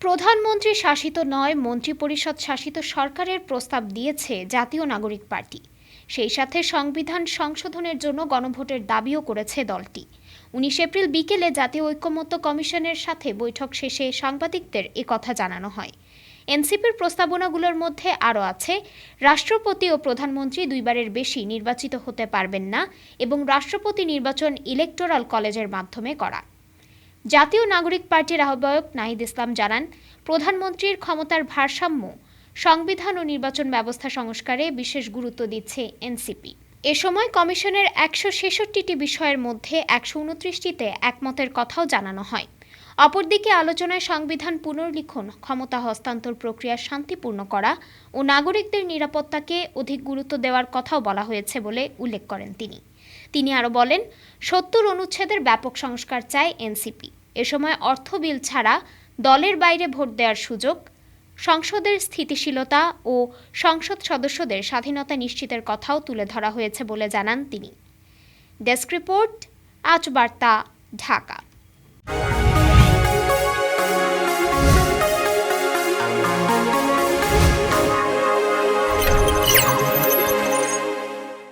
প্রধানমন্ত্রী শাসিত নয়, মন্ত্রিপরিষদ শাসিত সরকারের প্রস্তাব দিয়েছে জাতীয় নাগরিক পার্টি। সেই সাথে সংবিধান সংশোধনের জন্য গণভোটের দাবিও করেছে দলটি। উনিশ এপ্রিল বিকেলে জাতীয় ঐক্যমত্য কমিশনের সাথে বৈঠক শেষে সাংবাদিকদের কথা জানানো হয়। এনসিপির প্রস্তাবনাগুলোর মধ্যে আরও আছে, রাষ্ট্রপতি ও প্রধানমন্ত্রী দুইবারের বেশি নির্বাচিত হতে পারবেন না এবং রাষ্ট্রপতি নির্বাচন ইলেকটোরাল কলেজের মাধ্যমে করা। জাতীয় নাগরিক পার্টির আহ্বায়ক নাহিদ ইসলাম জানান, প্রধানমন্ত্রীর ক্ষমতার ভারসাম্য, সংবিধান ও নির্বাচন ব্যবস্থা সংস্কারে বিশেষ গুরুত্ব দিচ্ছে এনসিপি। এ সময় কমিশনের একশো ছেষট্টিটি বিষয়ের মধ্যে একশো উনত্রিশটিতে একমতের কথাও জানানো হয়। অপরদিকে আলোচনায় সংবিধান পুনর্লিখন, ক্ষমতা হস্তান্তর প্রক্রিয়া শান্তিপূর্ণ করা ও নাগরিকদের নিরাপত্তাকে অধিক গুরুত্ব দেওয়ার কথাও বলা হয়েছে বলে উল্লেখ করেন তিনি। তিনি আরও বলেন, সত্তর অনুচ্ছেদের ব্যাপক সংস্কার চায় এনসিপি। এ সময় অর্থ বিল ছাড়া দলের বাইরে ভোট দেওয়ার সুযোগ, সংসদের স্থিতিশীলতা ও সংসদ সদস্যদের স্বাধীনতা নিশ্চিতের কথাও তুলে ধরা হয়েছে বলে জানান তিনি। ডেস্ক রিপোর্ট, আজ বার্তা, ঢাকা।